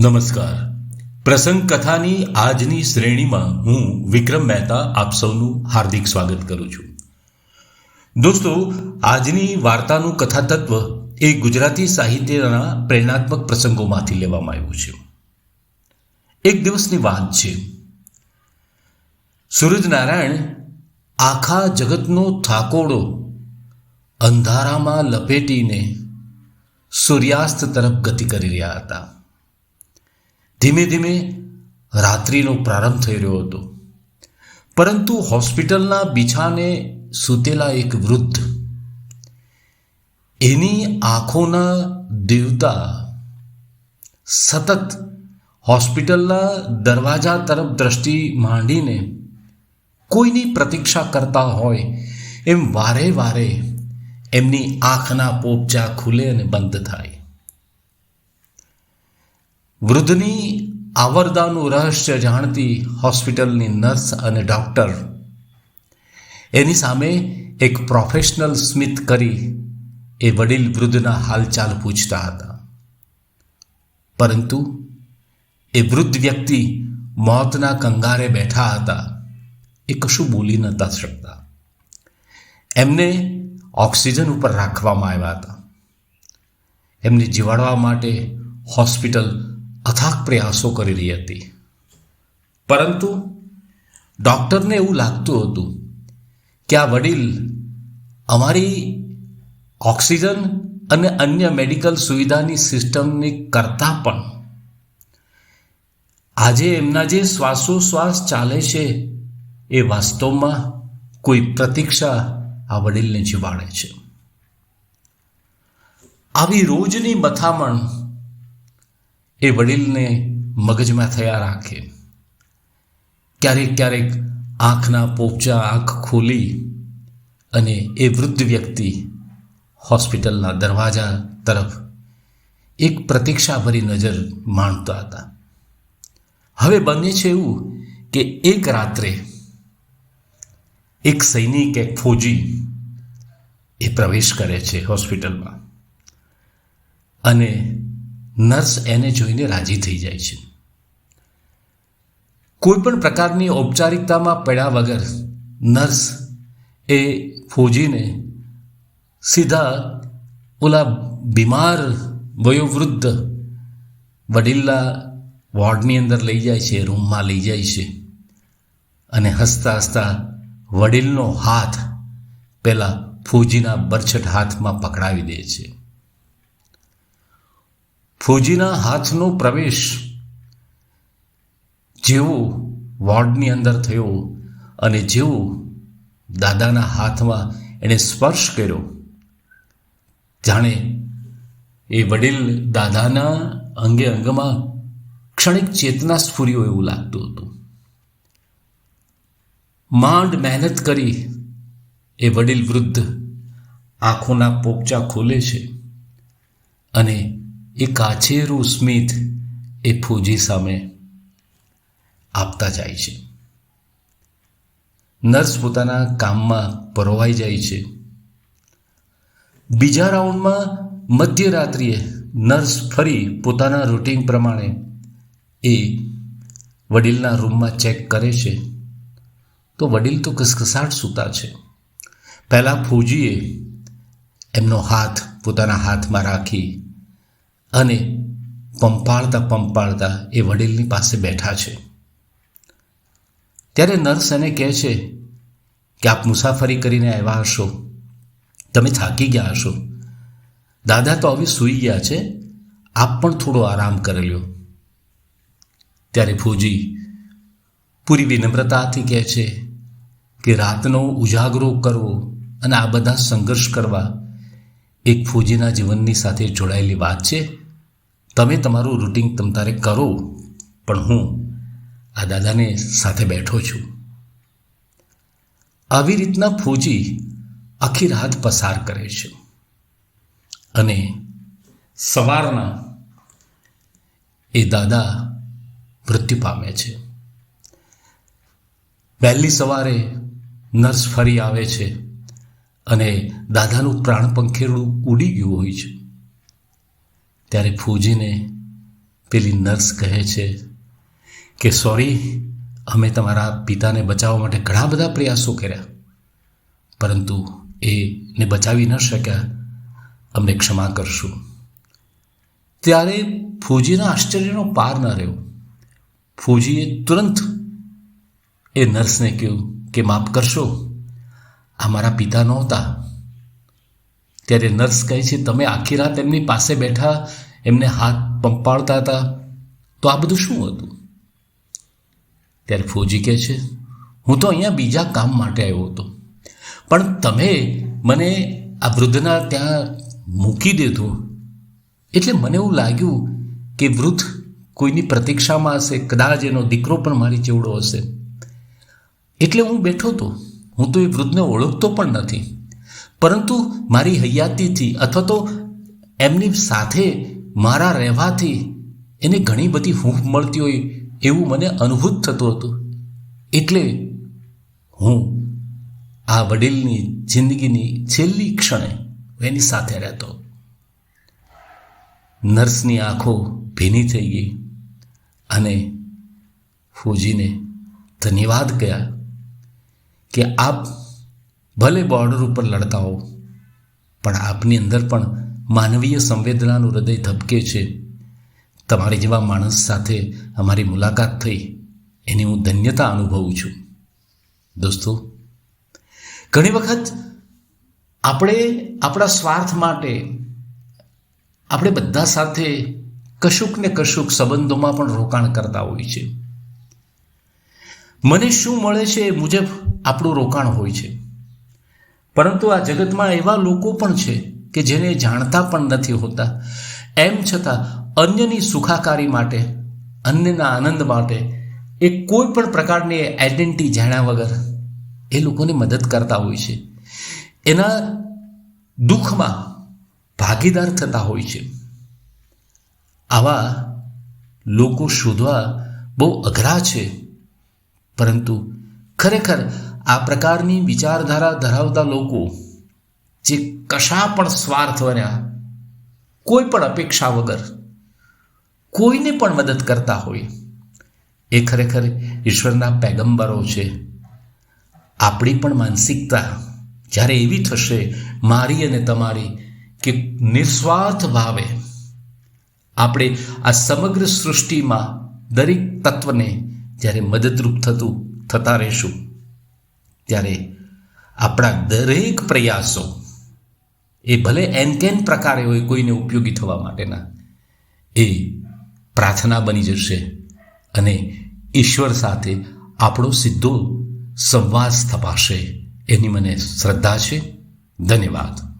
નમસ્કાર. પ્રસંગ કથાની આજની શ્રેણીમાં હું વિક્રમ મહેતા આપ સૌનું હાર્દિક સ્વાગત કરું છું. દોસ્તો, આજની વાર્તાનું કથા તત્વ એ ગુજરાતી સાહિત્યના પ્રેરણાત્મક પ્રસંગોમાંથી લેવામાં આવ્યું છે. એક દિવસની વાત છે. સૂરજનારાયણ આખા જગતનો થાકોડો અંધારામાં લપેટીને સૂર્યાસ્ત તરફ ગતિ કરી રહ્યા હતા. ધીમે ધીમે રાત્રિનો પ્રારંભ થઈ રહ્યો હતો. પરંતુ હોસ્પિટલના બિછાને સૂતેલા એક વૃદ્ધ એની આંખોના દેવતા સતત હોસ્પિટલના દરવાજા તરફ દ્રષ્ટિ માંડીને કોઈની પ્રતીક્ષા કરતા હોય એમ વારે વારે એમની આંખના પોપચા ખુલે અને બંધ થાય. વૃદ્ધની આવરદાનું રહસ્ય જાણતી હોસ્પિટલની નર્સ અને ડૉક્ટર એની સામે એક પ્રોફેશનલ સ્મિત કરી એ વડીલ વૃદ્ધના હાલચાલ પૂછતા હતા. પરંતુ એ વૃદ્ધ વ્યક્તિ મોતના કંગારે બેઠા હતા. એ કશું બોલી નહોતા શકતા. એમને ઓક્સિજન ઉપર રાખવામાં આવ્યા હતા. એમને જીવાડવા માટે હોસ્પિટલ અથાગ પ્રયાસો કરી રહી હતી. પરંતુ ડૉક્ટરને એવું લાગતું હતું કે આ વડીલ અમારી ઓક્સિજન અને અન્ય મેડિકલ સુવિધાની સિસ્ટમની કરતાં પણ આજે એમના જે શ્વાસોશ્વાસ ચાલે છે એ વાસ્તવમાં કોઈ પ્રતીક્ષા આ વડીલને જીવાડે છે. આવી રોજની મથામણ એ વડીલને મગજમાં થયા રાખે. ક્યારેક ક્યારેક આંખના પોપચા આંખ ખોલી અને એ વૃદ્ધ વ્યક્તિ હોસ્પિટલના દરવાજા તરફ એક પ્રતીક્ષાભરી નજર માણતા હતા. હવે બને છે એવું કે એક રાત્રે એક સૈનિક એક ફોજી એ પ્રવેશ કરે છે હોસ્પિટલમાં. અને નર્સ એને જોઈને રાજી થઈ જાય છે. કોઈપણ પ્રકારની ઔપચારિકતામાં પડ્યા વગર નર્સ એ ફોજીને સીધા ઓલા બીમાર વયોવૃદ્ધ વડીલના વોર્ડની અંદર લઈ જાય છે, રૂમમાં લઈ જાય છે અને હસતા હસતા વડીલનો હાથ પહેલાં ફોજીના બરછટ હાથમાં પકડાવી દે છે. ફૌજીના હાથનો પ્રવેશ જેવો વોર્ડની અંદર થયો અને જેવો દાદાના હાથમાં એણે સ્પર્શ કર્યો. જાણે એ વડીલ દાદાના અંગે અંગમાં ક્ષણિક ચેતના સ્ફુર્યો એવું લાગતું હતું. માંડ મહેનત કરી એ વડીલ વૃદ્ધ આંખોના પોપચા ખોલે છે અને એ કાછેરું સ્મિત એ ફૂજી સામે આપતા જાય છે. નર્સ પોતાના કામમાં પરોવાઈ જાય છે. બીજા રાઉન્ડમાં મધ્યરાત્રિએ નર્સ ફરી પોતાના રૂટિન પ્રમાણે એ વડીલના રૂમમાં ચેક કરે છે. તો વડીલ તો કસકસાટ સૂતા છે. પહેલાં ફૂજીએ એમનો હાથ પોતાના હાથમાં રાખી અને પંપાળતા પંપાળતા એ વડીલની પાસે બેઠા છે. ત્યારે નર્સ એને કહે છે કે આપ મુસાફરી કરીને આવ્યા હશો. તમે થાકી ગયા હશો. દાદા તો હવે સૂઈ ગયા છે. આપ પણ થોડો આરામ કરી લ્યો. ત્યારે ફૂજી પૂરી વિનમ્રતાથી કહે છે કે રાતનો ઉજાગરો કરવો અને આ બધા સંઘર્ષ કરવા એક ફૂજીના જીવનની સાથે જોડાયેલી વાત છે. તમે તમારું રૂટિન તમ તારે કરો, પણ હું આ દાદાને સાથે બેઠો છું. આવી રીતના ફૂજી આખી રાત પસાર કરે છે. અને સવારના એ દાદા મૃત્યુ પામે છે. વહેલી સવારે નર્સ ફરી આવે છે અને દાદાનું પ્રાણ પંખેરડું ઉડી ગયું હોય છે. ત્યારે ફૂજીને પેલી નર્સ કહે છે કે સોરી અમે તમારા પિતાને બચાવવા માટે ઘણા બધા પ્રયાસો કર્યા, પરંતુ એને બચાવી ન શક્યા. અમને ક્ષમા કરશું. ત્યારે ફૂજીના આશ્ચર્યનો પાર ન રહ્યો. ફૂજીએ તુરંત એ નર્સને કહ્યું કે, માફ કરશો, આ મારા પિતા નહોતા. ત્યારે નર્સ કહે છે, તમે આખી રાત એમની પાસે બેઠા એમને હાથ પંપાળતા હતા. તો આ બધું શું હતું? ત્યારે ફોજી કહે છે, હું તો અહીંયા બીજા કામ માટે આવ્યો હતો. પણ તમે મને આ વૃદ્ધના ત્યાં મૂકી દીધો એટલે મને એવું લાગ્યું કે વૃદ્ધ કોઈની પ્રતીક્ષામાં હશે, કદાચ એનો દીકરો પણ મારી જેવડો હશે. એટલે હું બેઠો હતો. હું તો એ વૃદ્ધને ઓળખતો પણ નથી. પરંતુ મારી હૈયાતીથી અથવા તો એમની સાથે મારા રહેવાથી એને ઘણી બધી હૂંફ મળતી હોય એવું મને અનુભૂત થતું હતું. એટલે હું આ વડીલની જિંદગીની છેલ્લી ક્ષણે એની સાથે રહેતો. નર્સની આંખો ભીની થઈ ગઈ અને ફૂજીને ધન્યવાદ કહ્યા કે આપ ભલે બોર્ડર ઉપર લડતા હો પણ આપની અંદર પણ માનવીય સંવેદનાનું હૃદય ધબકે છે. તમારી જેવા માણસ સાથે અમારી મુલાકાત થઈ, એની હું ધન્યતા અનુભવું છું. દોસ્તો, ઘણી વખત આપણે આપણા સ્વાર્થ માટે, આપણે બધા સાથે કશુંક ને કશુંક સંબંધોમાં પણ રોકાણ કરતા હોય છે. મને શું મળે છે એ મુજબ આપણું રોકાણ હોય છે. પરંતુ આ જગતમાં એવા લોકો પણ છે કે જેને જાણતા પણ નથી હોતા. એમ છતાં અન્યની સુખાકારી માટે, અન્યના આનંદ માટે, એ કોઈ પણ પ્રકારની આઈડેન્ટિટી જાણ્યા વગર એ લોકોને મદદ કરતા હોય છે. એના દુઃખમાં ભાગીદાર થતા હોય છે. આવા લોકો શોધવા બહુ અઘરા છે. પરંતુ ખરેખર આ પ્રકારની વિચારધારા ધરાવતા લોકો જે કશા પણ સ્વાર્થ વર્યા, કોઈ પણ અપેક્ષા વગર, કોઈને પણ મદદ કરતા હોય, એ ખરેખર ઈશ્વરના પેગંબરો છે. આપણી પણ માનસિકતા જ્યારે એવી થશે મારી અને તમારી કે નિસ્વાર્થ ભાવે, આપણે આ સમગ્ર સૃષ્ટિમાં દરેક તત્વને જ્યારે મદદરૂપ થતું, થતા રહીશું. ત્યારે આપણા દરેક પ્રયાસો એ ભલે એન કેન પ્રકારે હોય, કોઈને ઉપયોગી થવા માટેના, એ પ્રાર્થના બની જશે અને ઈશ્વર સાથે આપણો સીધો સંવાદ સ્થપાશે. એની મને શ્રદ્ધા છે. ધન્યવાદ.